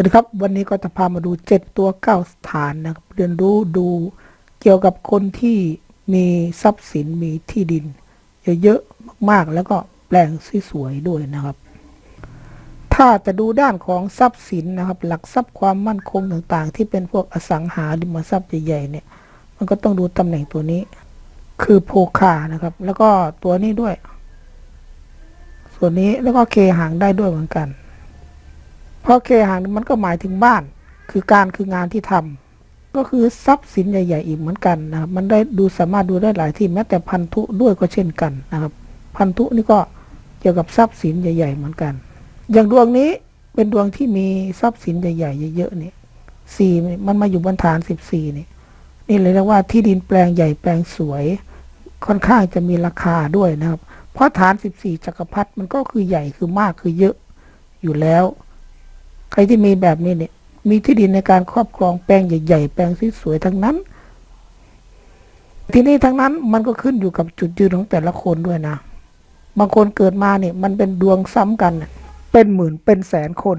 วัสดีครับวันนี้ก็จะพามาดู 7 ตัว 9 สถานนะครับเรียนรู้ดูเกี่ยวกับคนที่มีทรัพย์สินมีที่ดิน เยอะๆมากๆ แล้วก็แปลงสวยๆด้วยนะครับ ถ้าจะดูด้านของทรัพย์สินนะครับ หลักทรัพย์ความมั่นคงต่างๆ ที่เป็นพวกอสังหาริมทรัพย์ใหญ่ๆเนี่ย มันก็ต้องดูตำแหน่งตัวนี้ คือโพคานะครับ แล้วก็ตัวนี้ด้วย ส่วนนี้แล้วก็เคหางได้ด้วยเหมือนกัน เพราะเคหางมันก็หมายถึงบ้าน คือการคืองานที่ทำก็คือทรัพย์สินใหญ่ ๆ อีกเหมือนกันนะครับมันได้ดูสามารถดูได้หลายที่แม้แต่พันธุด้วยก็เช่นกันนะครับ พันธุนี่ก็เกี่ยวกับทรัพย์สินใหญ่ ๆ เหมือนกัน อย่างดวงนี้เป็นดวงที่มีทรัพย์สินใหญ่ๆเยอะๆนี่สี่มันมาอยู่บนฐานสิบสี่นี่นี่เลยเรียกว่าที่ดินแปลงใหญ่แปลงสวย ค่อนข้างจะมีราคาด้วยนะครับ เพราะฐาน 14 จักรพรรดิมันก็คือใหญ่คือมากคือเยอะอยู่แล้ว รที่มีแบบนี้เนี่ย มีที่ดินในการครอบครองแปลงใหญ่ๆแปลงสวยๆทั้งนั้น ที่นี่ทั้งนั้นมันก็ขึ้นอยู่กับจุดยืนของแต่ละคนด้วยนะ บางคนเกิดมาเนี่ย มันเป็นดวงซ้ำกัน เป็นหมื่นเป็นแสนคน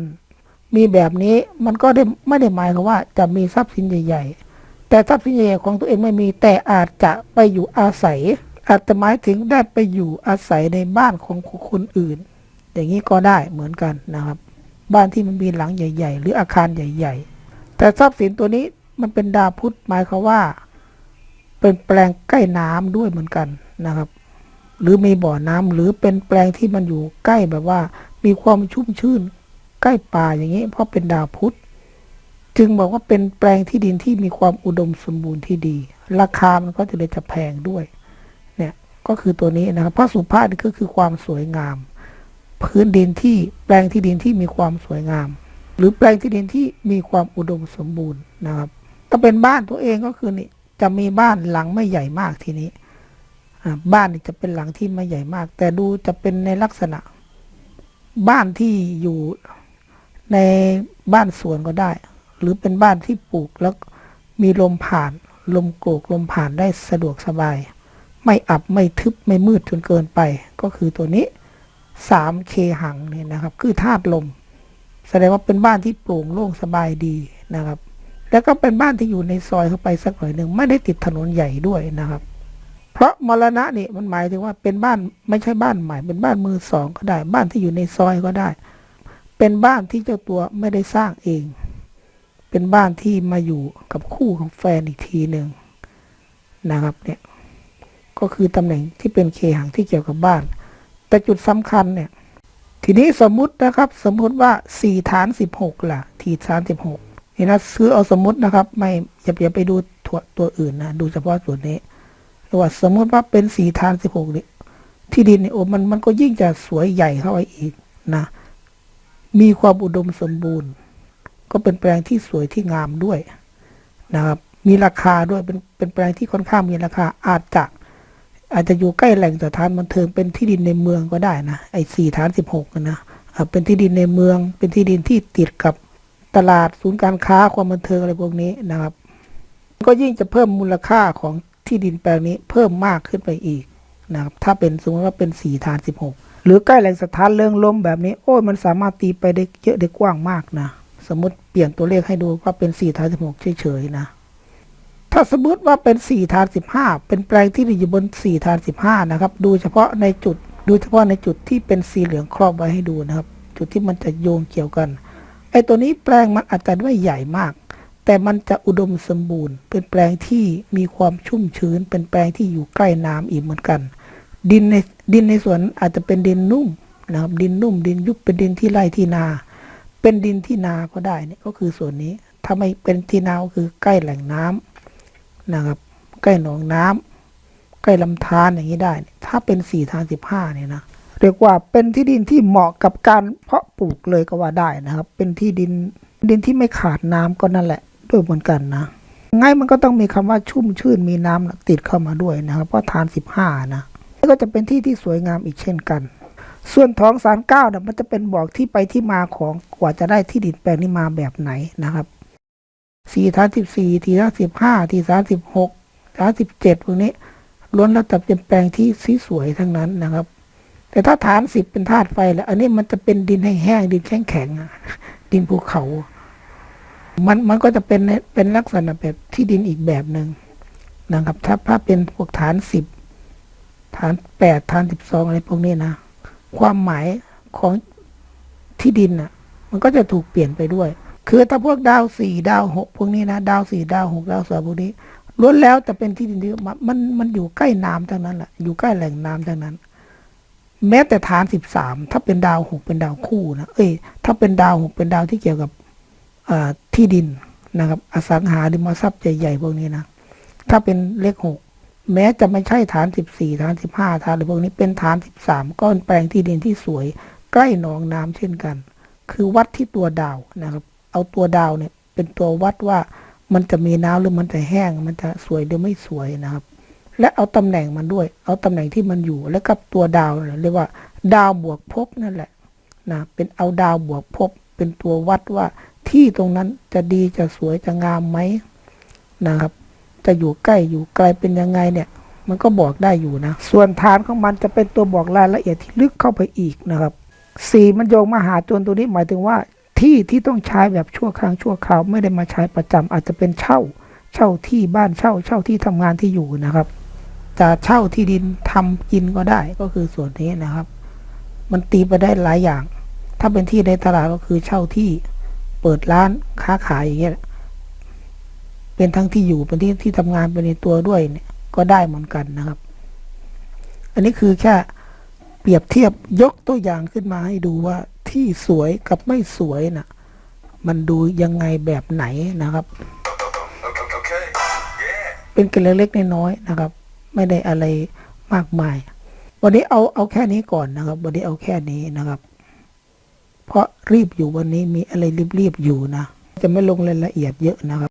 มีแบบนี้มันก็ได้ไม่ได้หมายความว่า จะมีทรัพย์สินใหญ่ ๆ แต่ทรัพย์สินใหญ่ของตัวเองไม่มีแต่อาจจะไปอยู่อาศัย อาจจะหมายถึงได้ไปอยู่อาศัยในบ้านของคนอื่น อย่างนี้ก็ได้เหมือนกันนะครับ บ้านที่มันมีหลังใหญ่ ๆ หรืออาคารใหญ่ ๆ แต่ทรัพย์สินตัวนี้มันเป็นดาวพุธหมายความว่า เป็นแปลงใกล้น้ำด้วยเหมือนกันนะครับ หรือมีบ่อน้ำหรือเป็นแปลงที่มันอยู่ใกล้แบบว่า มีความชุ่มชื่น ใกล้ป่าอย่างนี้ เพราะเป็นดาวพุธจึงบอกว่าเป็นแปลงที่ดินที่มีความอุดมสมบูรณ์ที่ดี ราคามันก็จะเลยจะแพงด้วย เนี่ยก็คือตัวนี้นะครับเพราะสุภาพนี่ก็คือความสวยงาม พื้นดินที่แปลงที่ดินที่มีความสวยงาม หรือแปลงที่ดินที่มีความอุดมสมบูรณ์นะครับ ถ้าเป็นบ้านตัวเองก็คือนี่จะมีบ้านหลังไม่ใหญ่มากทีนี้บ้านนี่จะเป็นหลังที่ไม่ใหญ่มาก แต่ดูจะเป็นในลักษณะ บ้านที่อยู่ในบ้านสวนก็ได้ หรือเป็นบ้านที่ปลูกแล้วมีลมผ่าน ลมโกรกลมผ่านได้สะดวกสบาย ไม่อับไม่ทึบไม่มืดจนเกินไป ก็คือตัวนี้ สามเคหังเนี่ยนะครับ คือธาตุลม แสดงว่าเป็นบ้านที่โปร่งโล่งสบายดีนะครับ แล้วก็เป็นบ้านที่อยู่ในซอยเข้าไปสักหน่อยหนึ่งไม่ได้ติดถนนใหญ่ด้วยนะครับ เพราะมรณะนี่มันหมายถึงว่าเป็นบ้านไม่ใช่บ้านใหม่ เป็นบ้านมือสองก็ได้ บ้านที่อยู่ในซอยก็ได้ เป็นบ้านที่เจ้าตัวไม่ได้สร้างเอง เป็นบ้านที่มาอยู่กับคู่ของแฟนอีกทีหนึ่งนะครับเนี่ยก็คือตำแหน่งที่เป็นเคหังที่เกี่ยวกับบ้าน แต่จุดสำคัญเนี่ย ทีนี้สมมุตินะครับ สมมุติว่าสี่ฐานสิบหกล่ะทีฐานสิบหกนี่นะซื้อเอาสมมุตินะครับ ไม่อย่าอย่าไปดูตัวตัวอื่นนะดูเฉพาะส่วนนี้หรือว่าสมมุติว่าเป็นสี่ฐานสิบหกนี่ที่ดินเนี่ยโอ้มันมันก็ยิ่งจะสวยใหญ่เข้าไปอีกนะ มีความอุดมสมบูรณ์ ก็เป็นแปลงที่สวยที่งามด้วยนะครับ มีราคาด้วยเป็นเป็นแปลงที่ค่อนข้างมีราคาอาจจะ อาจจะอยู่ใกล้แหล่งสถานบันเทิงเป็นที่ดินในเมืองก็ได้นะไอ้สี่ฐานสิบหกนะเป็นที่ดินในเมือง เป็นที่ดินที่ติดกับตลาดศูนย์การค้าความบันเทิงอะไรพวกนี้นะครับ ก็ยิ่งจะเพิ่มมูลค่าของที่ดินแปลงนี้เพิ่มมากขึ้นไปอีกนะครับถ้าเป็นสมมติว่าเป็นสี่ฐานสิบหกหรือใกล้แหล่งสถานเรื่องลมแบบนี้ โอ้ยมันสามารถตีไปได้เยอะได้กว้างมากนะ สมมติเปลี่ยนตัวเลขให้ดูว่าเป็นสี่ฐานสิบหกเฉยๆนะาสมมติว่าเป็นสี่ฐานสิบห้าเป็นแปลงที่อยู่บนสี่ฐานสิบห้านะครับ ดูเฉพาะในจุด ดูเฉพาะในจุดที่เป็นสีเหลืองครอบไว้ให้ดูนะครับ จุดที่มันจะโยงเกี่ยวกัน ไอ้ตัวนี้แปลงมันอาจจะไม่ใหญ่มาก แต่มันจะอุดมสมบูรณ์ เป็นแปลงที่มีความชุ่มชื้น เป็นแปลงที่อยู่ใกล้น้ำอีกเหมือนกัน ดินในดินในสวนอาจจะเป็นดินนุ่มนะครับ ดินนุ่ม ดินยุบ เป็นดินที่ไร่ที่นา เป็นดินที่นาก็ได้เนี่ยก็คือส่วนนี้ ถ้าไม่เป็นที่นาก็คือใกล้แหล่งน้ำ นะครับ ใกล้หนองน้ำใกล้ลำธารอย่างนี้ได้ ถ้าเป็นสี่ทางสิบห้าเนี่ยนะเรียกว่าเป็นที่ดินที่เหมาะกับการเพาะปลูกเลยก็ว่าได้นะครับ เป็นที่ดินดินที่ไม่ขาดน้ำก็นั่นแหละด้วยเหมือนกันนะไงมันก็ต้องมีคำว่าชุ่มชื่นมีน้ำติดเข้ามาด้วยนะครับเพราะทานสิบห้านะนี่ก็จะเป็นที่ที่สวยงามอีกเช่นกัน ส่วนท้องสารเก้าเนี่ยมันจะเป็นบอกที่ไปที่มาของกว่าจะได้ที่ดินแปลงนี้มาแบบไหนนะครับ สี่ฐานสิบสี่ทีฐานสิบห้าทีฐานสิบหกฐานสิบเจ็ดพวกนี้ล้วนแล้วแต่เป็นแปลงที่สีสวยทั้งนั้นนะครับ แต่ถ้าฐานสิบเป็นธาตุไฟแล้ว อันนี้มันจะเป็นดินแห้งๆดินแข็งๆอะดินภูเขา มันมันก็จะเป็นเป็นลักษณะแบบที่ดินอีกแบบหนึ่งนะครับ ถ้าถ้าเป็นพวกฐานสิบฐานแปดฐานสิบสองอะไรพวกนี้นะความหมายของที่ดินน่ะ มันก็จะถูกเปลี่ยนไปด้วย คือถ้าพวกดาวสี่ดาวหกพวกนี้นะดาวสี่ดาวหกดาวสามพวกนี้ล้วนแล้วแต่เป็นที่ดินที่มันมันมันอยู่ใกล้น้ำทั้งนั้นแหละอยู่ใกล้แหล่งน้ำทั้งนั้น แม้แต่ฐานสิบสามถ้าเป็นดาวหกเป็นดาวคู่นะเอ้ย ถ้าเป็นดาวหกเป็นดาวที่เกี่ยวกับที่ดินนะครับ อสังหาริมทรัพย์ใหญ่ๆพวกนี้นะถ้าเป็นเลขหกแม้จะไม่ใช่ฐานสิบสี่ฐานสิบห้าฐานหรือพวกนี้เป็นฐานสิบสามก้อนแปลงที่ดินที่สวย ใกล้หนองน้ำเช่นกัน คือวัดที่ตัวดาวนะครับ เอาตัวดาวเนี่ย เป็นตัววัดว่ามันจะมีน้ำหรือมันจะแห้ง มันจะสวยหรือไม่สวยนะครับ และเอาตำแหน่งมันด้วย เอาตำแหน่งที่มันอยู่แล้วกับตัวดาวเรียกว่า ดาวบวกภพนั่นแหละนะเป็นเอาดาวบวกภพเป็นตัววัดว่าที่ตรงนั้นจะดีจะสวยจะงามไหมนะครับ จะอยู่ใกล้อยู่ไกลเป็นยังไงเนี่ย มันก็บอกได้อยู่นะ ส่วนฐานของมันจะเป็นตัวบอกรายละเอียดที่ลึกเข้าไปอีกนะครับสี่มันโยงมาหาจนตัวนี้หมายถึงว่า ที่ที่ต้องใช้แบบชั่วครั้งชั่วคราวไม่ได้มาใช้ประจำอาจจะเป็นเช่า เช่าที่บ้านเช่า เช่าที่ทำงานที่อยู่นะครับ จะเช่าที่ดินทำกินก็ได้ก็คือส่วนนี้นะครับ มันตีไปได้หลายอย่าง ถ้าเป็นที่ในตลาดก็คือเช่าที่เปิดร้านค้าขายอย่างเงี้ยเป็นทั้งที่อยู่เป็นที่ที่ทำงานเป็นในตัวด้วยเนี่ยก็ได้เหมือนกันนะครับ อันนี้คือแค่เปรียบเทียบยกตัวอย่างขึ้นมาให้ดูว่า ที่สวยกับไม่สวยนะ่ะมันดูยังไงแบบไหนนะครับ Okay. Yeah. เป็นเกล็ดเล็กๆน้อยๆนะครับ ไม่ได้อะไรมากมาย วันนี้เอาเอาแค่นี้ก่อนนะครับ วันนี้เอาแค่นี้นะครับ เพราะรีบอยู่วันนี้มีอะไรรีบๆอยู่นะ จะไม่ลงรายละเอียดเยอะนะครับ